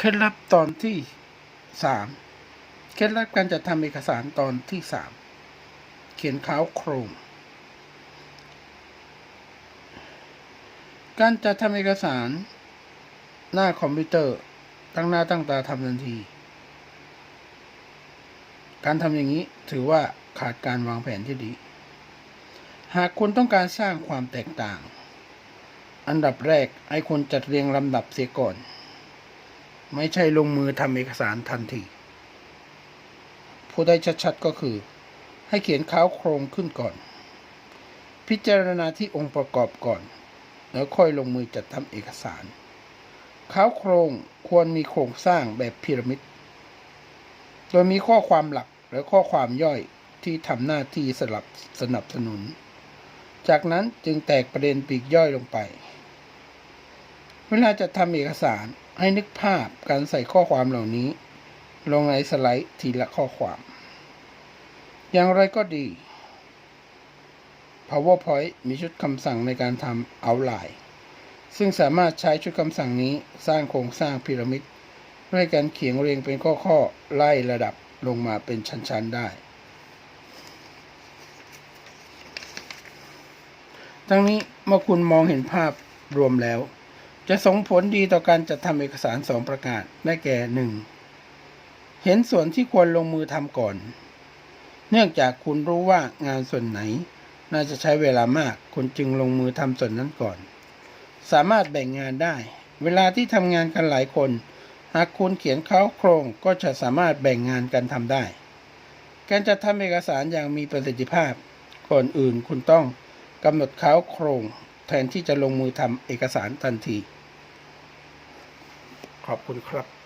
เคล็ดลับตอนที่สามเคล็ดลับการจัดทำเอกสารตอนที่สามเขียนขาวโครงการจัดทำเอกสาร หน้าคอมพิวเตอร์ตั้งหน้าตั้งตาทำทันที การทำอย่างนี้ถือว่าขาดการวางแผนที่ดี หากคุณต้องการสร้างความแตกต่าง อันดับแรกไอ้คุณจัดเรียงลำดับเสียก่อน ไม่ใช่ลงมือทำเอกสารทันทีพูดได้ชัดๆก็คือ ให้เขียนข้าวโครงขึ้นก่อน พิจารณาที่องค์ประกอบก่อน แล้วค่อยลงมือจัดทำเอกสารข้าวโครงควรมีโครงสร้างแบบพีระมิด โดยมีข้อความหลักและข้อความย่อยที่ทำหน้าที่สลับสนับสนุน จากนั้นจึงแตกประเด็นปีกย่อยลงไป เวลาจะทำเอกสาร ให้นึกภาพการใส่ข้อความเหล่านี้ ลงในสไลด์ทีละข้อความ อย่างไรก็ดี PowerPoint มีชุดคำสั่งในการทำ outline ซึ่งสามารถใช้ชุดคำสั่งนี้สร้างโครงสร้างพีระมิดด้วยการเขียงเรียงเป็นข้อๆไล่ระดับลงมาเป็นชั้นๆได้ ทั้งนี้เมื่อคุณมองเห็นภาพรวมแล้ว จะส่งผลดีต่อการจัดทำเอกสารสองประการได้แก่หนึ่งเห็นส่วนที่ควรลงมือทำก่อน เนื่องจากคุณรู้ว่างานส่วนไหน น่าจะใช้เวลามากคุณจึงลงมือทำส่วนนั้นก่อน สามารถแบ่งงานได้ เวลาที่ทำงานกันหลายคน หากคุณเขียนเข้าโครงก็จะสามารถแบ่งงานกันทำได้ การจัดทำเอกสารอย่างมีประสิทธิภาพ ก่อนอื่นคุณต้องกำหนดเข้าโครง แทนที่จะลงมือทำเอกสารทันที ขอบคุณครับ